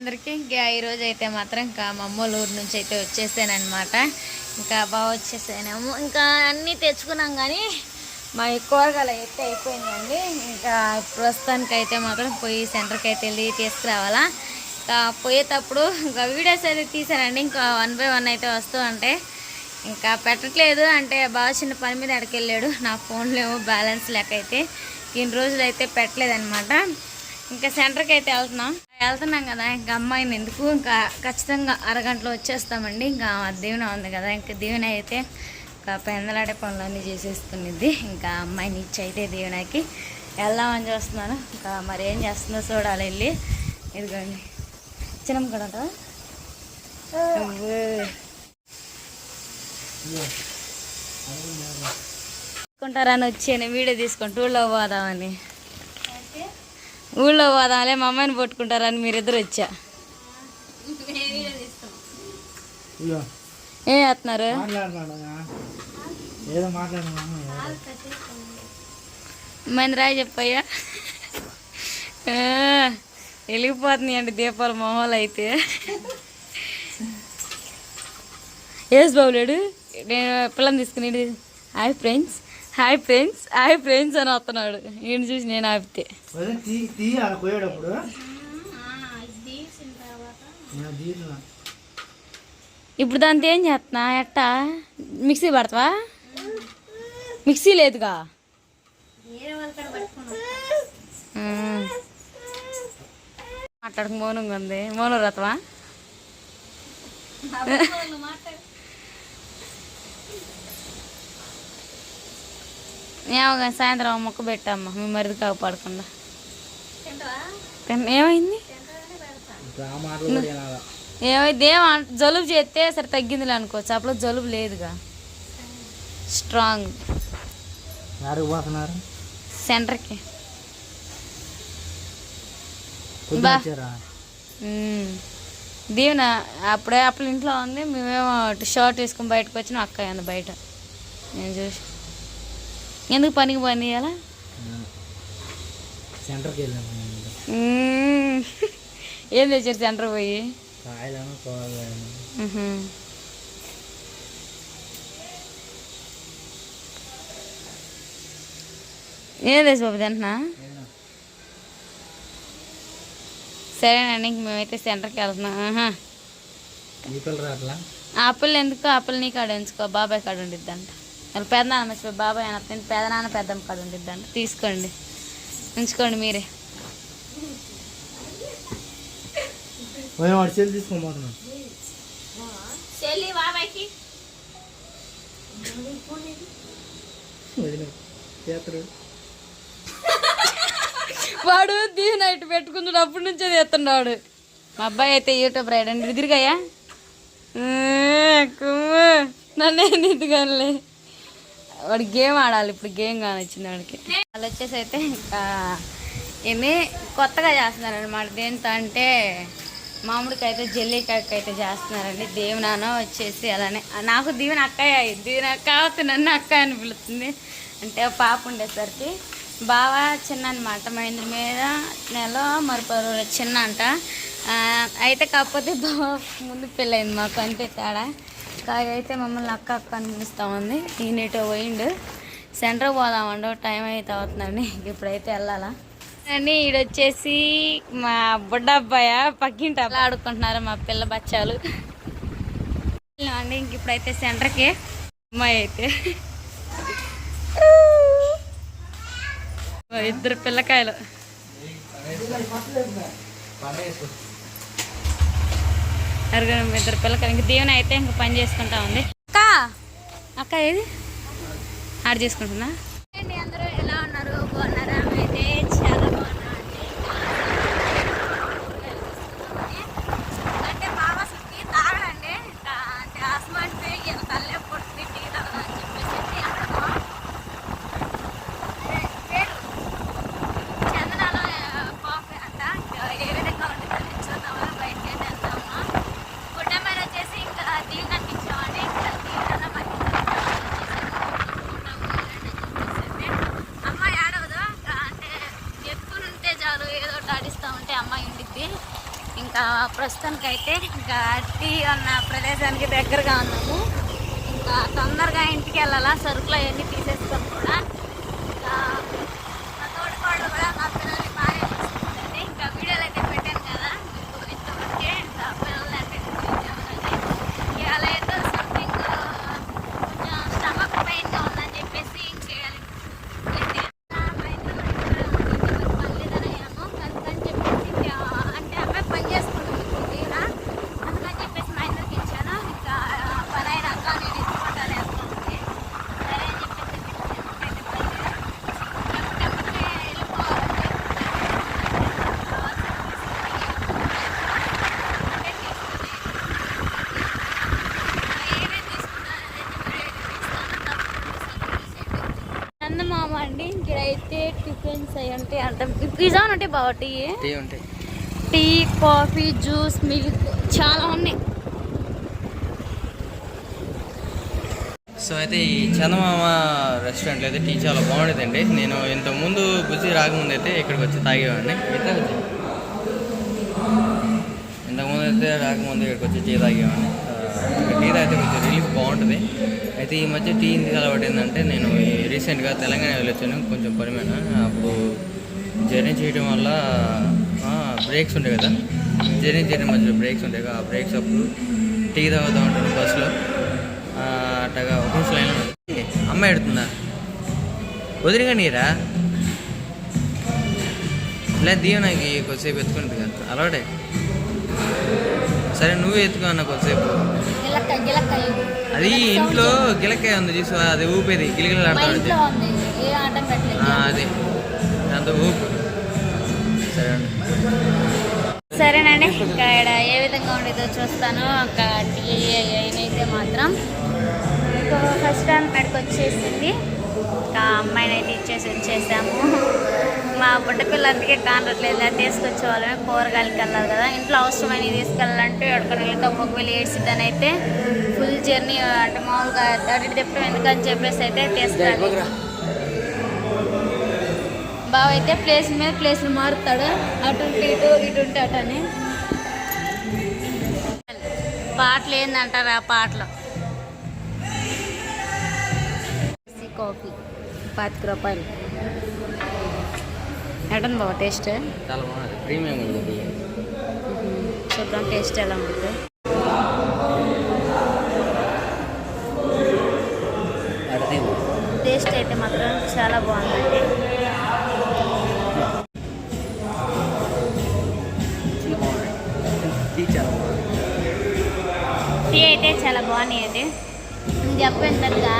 అందరికీ ఇంకా ఈరోజు అయితే మాత్రం ఇంకా మా అమ్మోళ్ళ ఊరు నుంచి అయితే వచ్చేసానమాట ఇంకా బాగా వచ్చేసానేమో. ఇంకా అన్నీ తెచ్చుకున్నాం కానీ మా కూరగాయలు అయితే అయిపోయిందండి ఇంకా ప్రస్తుతానికి అయితే మాత్రం పోయి సెంటర్కి అయితే వెళ్ళి తీసుకురావాలా. ఇంకా పోయేటప్పుడు ఇంకా వీడియోస్ అయితే తీసానండి. ఇంకా వన్ బై వన్ అయితే వస్తూ ఉంటే ఇంకా పెట్టట్లేదు అంటే బాగా చిన్న పని మీద అడికెళ్ళాడు. నా ఫోన్లో ఏమో బ్యాలెన్స్ లేక అయితే ఇన్ని రోజులు అయితే పెట్టలేదనమాట ఇంకా సెంటర్కి అయితే వెళ్తున్నాం. వెళ్తున్నాం కదా ఇంకా అమ్మాయిని ఎందుకు? ఇంకా ఖచ్చితంగా అరగంటలో వచ్చేస్తామండి. ఇంకా దీవెన ఉంది కదా ఇంకా దీవెన అయితే ఇంకా పెందలాడే పనులన్నీ చేసేసుకునిద్ది ఇంకా అమ్మాయిని ఇచ్చి అయితే దీవెనకి వెళ్దామని చూస్తున్నాను. ఇంకా మరి ఏం చేస్తుందో చూడాలి వెళ్ళి ఇదిగోండి. చిన్న కూడా ఉంటుందా? అవ్వే. తీసుకుంటారని వచ్చాను వీడియో తీసుకుంటూ ఊళ్ళో పోదామని. ఊళ్ళో పోదాంలే మా అమ్మాయిని పట్టుకుంటారని మీరిద్దరు వచ్చా? ఏం చేస్తున్నారు? మంది రాయి చెప్పయ్యా. వెలిగిపోతుంది అండి దీపాల మొహలు అయితే. ఏస్ బాబులేడు నేను పిల్లని తీసుకుని hi friends. Hi friends hi friends అని వస్తున్నాడు. ఈయన చూసి నేను ఆపితే. అదే తీ తీ అలా పోయేటప్పుడు. నేను తీసిన ఇప్పుడు దాంతో ఏం చేస్తున్నా? ఎట్టా? మిక్సీ పడతావా? మిక్సీ లేదుగా. మాట్లాడక మౌనంగా ఉంది. మౌనం రతవా ఏమో సాయంత్రం మొక్క పెట్టమ్మా మీ మరిది కాపాడకుండా. ఏమైంది? ఏమైంది ఏం అన్- జలుబు చేస్తే సరే తగ్గిందిలే అనుకోవచ్చు అప్పుడు జలుబు లేదుగా. స్ట్రాంగ్ సెంటర్కి మ్మ్. దీవెన అప్పుడే అప్పుడు ఇంట్లో ఉంది మేమేమో షర్ట్ వేసుకుని బయటకు వచ్చిన అక్క బయట. నేను చూసి ఎందుకు పనికి పని చేయాలా సెంటర్కి వెళ్ళాము. ఏం తెచ్చారు సెంటర్ పోయి. ఏం తెచ్చి బాబు తింటున్నా? సరేనండి ఇంక మేమైతే సెంటర్కి వెళ్తున్నాం. ఆపిల్ ఎందుకు? ఆపిల్ నీ కాడ ఉంచుకో బాబాయ్ కాడ ఉండిద్దంట. వాళ్ళ పెదనాన్న మర్చిపోయి బాబాయ్ అనొస్తుంది పెదనాన్న పెద్దమ్మ కాడ ఉండిద్దంట. తీసుకోండి. ఉంచుకోండి మీరే. వాడు దీని నైట్ పెట్టుకున్నాడు అప్పటి నుంచే తీస్తున్నాడు మా అబ్బాయి అయితే యూట్యూబ్ రాయడండి ఎదురుగాయా? నన్ను ఎందుకనిలే? వాడు గేమ్ ఆడాలి ఇప్పుడు గేమ్ కానొచ్చింది వాడికి. వాళ్ళు వచ్చేసి అయితే ఇంకా ఏమి కొత్తగా చేస్తున్నారు అనమాట దేంతో అంటే మామిడికాయ అయితే జల్లికాయకి అయితే చేస్తున్నారండి. దేవునానో వచ్చేసి అలానే నాకు దీవెన అక్కయ్య దీవెన అక్క కావచ్చు నన్ను అక్క అని పిలుస్తుంది. అంటే పాప ఉండేసరికి బాగా చిన్న అనమాట మా ఇంటి మీద నెల మరి చిన్న అంట అయితే కాకపోతే బాగా ముందు పెళ్ళయింది మాకు అంతే తేడా. కాగా అయితే మమ్మల్ని అక్క అక్క అనిపిస్తూ ఉంది. ఉంది ఈయనటో పోయిండు. సెంటర్ పోదామండి. టైం అయితే అవుతుందండి ఇప్పుడైతే వెళ్ళాలా. అండి ఈడొచ్చేసి మా బుడ్డ అబ్బాయ పక్కింటి అబ్బాయి? ఆడుకుంటున్నారు మా పిల్ల బచ్చాలు. అండి. ఇంక ఇప్పుడైతే సెంటర్కి. అమ్మాయి అయితే. ఇద్దరు పిల్లకాయలు. అరగడం ఇద్దరు పిల్లకాయలు ఇంక దీవెన అయితే ఇంక పని చేసుకుంటా ఉంది. అక్క! అక్క ఏది? ఆడ చేసుకుంటున్నా అందరూ ఎలా ఉన్నారు బాగున్నారా అయితే చాలా బాగున్నా అంటే బావ అసలు టీ తాగడండి ఇంకా అంటే ఆస్మాన్ పోయి ఇలా తల్లే పుట్టి టీ తాగదని చెప్పేసి అక్కడేమో పేరు చందనాలో కాఫీ అంట ఇంకా ఏ విధంగా ఉంటుందని చూద్దామని బయటకి అయితే వెళ్తాము గుడ్డమైన వచ్చేసి ఇంకా దీవెనకి ఇచ్చామండి ఇంకా దీవెన మనకి ప్రస్తుతానికైతే ఇంకా టీ ఉన్న ప్రదేశానికి దగ్గరగా ఉన్నాము. ఇంకా తొందరగా ఇంటికి వెళ్ళాలా సరుకులు అవన్నీ తీసేస్తాం కూడా ఇంకా మా తోటికోళ్ళు కూడా మా పిల్లల్ని బాగా చూసుకుంటుంది ఇంకా వీడియోలు అయితే పెట్టాను కదా మీకు ఇంతవరకే ఇంకా పిల్లల్ని అయితే చూపించామని ఇవాళ ఏదో సంథింగ్ కొంచెం స్టమక్ పెయిన్గా ఉందని చెప్పేసి ఇంకేయాలి అంటే అబ్బాయి పని చేసుకుంటుంది తీరా అందుకని చెప్పేసి మా ఇంటికి ఇచ్చాను ఇంకా పని అయినాక నేను ఇచ్చుకుంటాను అనుకుంటుంది సరే అని చెప్పేసి చందమామ అండి ఇక్కడైతే టిఫిన్స్ అయ్యి ఉంటాయి అంటే పిజ్జా ఉంటాయి బావ టీ? టీ ఉంటాయి. టీ కాఫీ జ్యూస్ మిల్క్ చాలా ఉన్నాయి. సో అయితే ఈ చందమామ రెస్టారెంట్లో అయితే టీ చాలా బాగుండేదండి. నేను ఇంత ముందు బుజ్జి రాకముందు అయితే ఇక్కడికి వచ్చి తాగేవాడిని. ఇంతకుముందు అయితే రాకముందు ఇక్కడికి వచ్చి టీ తాగేవాడిని. టీ తాగితే కొంచెం రిలీఫ్ బాగుంటుంది. అయితే ఈ మధ్య టీ ఎందుకు అలవాటు ఏంటంటే నేను రీసెంట్గా తెలంగాణ వెళ్ళొచ్చాను కొంచెం పరిమాణ అప్పుడు జర్నీ చేయడం వల్ల బ్రేక్స్ ఉంటాయి కదా. జర్నీ చేయడం మధ్యలో బ్రేక్స్ ఉంటాయి కదా ఆ బ్రేక్స్ అప్పుడు టీ తాగుతూ ఉంటాను బస్సులో. అట్టగా ఒక నిమిషం లైన్లో అమ్మ ఎడుతుందా వదిలిగా నీరా ఇలా దియ నాకు కొద్దిసేపు ఎత్తుకుంటుంది కదా. అలవాటే. సరే నువ్వే ఎత్తుకో అన్న కొద్దిసేపు. అది ఇంట్లో గిలకాయ ఉంది చూసు అది ఊపేది. గిలిగిలి అది. దాంతో ఊపు. సరే సరేనండి. ఇంకా ఇక్కడ ఏ విధంగా ఉండేదో చూస్తాను. ఒక టీ అయినైతే మాత్రం. ఇంకా ఫస్ట్ టైం ఇక్కడికి వచ్చేసింది. ఇంకా అమ్మాయిని అయితే ఇచ్చేసి వచ్చేసాము. మా బుడ్డ పిల్ల అందుకే కానట్లేదు అది తీసుకొచ్చే వాళ్ళమే కూరగాయలకి వెళ్ళాలి కదా. ఇంట్లో అవసరమైనవి తీసుకెళ్ళాలంటే ఎక్కడికి వెళ్తాం. ఒకవేళ ఏడ్చిద్దని అయితే ఫుల్ జర్నీ అంటే మామూలుగా అటు తిప్పడం ఎందుకని చెప్పేసి అయితే తీసుకెళ్ళాలి బావ అయితే ప్లేస్ మీద ప్లేస్లు మారుతాడు. అటు ఉంటే ఇటు ఇటు ఉంటే అటు అని. పాటలు ఏందంటారు ఆ పాటలు? కాఫీ పాతిక రూపాయలు ఎటన్ బావ టేస్ట్? చాలా బాగుంది. ప్రీమియం ఉంది చూద్దాం టేస్ట్ ఎలా ఉంటుంది టేస్ట్ అయితే మాత్రం చాలా బాగుందండి. టీ అయితే చాలా బాగున్నాయి అండి చెప్పు ఎంతగా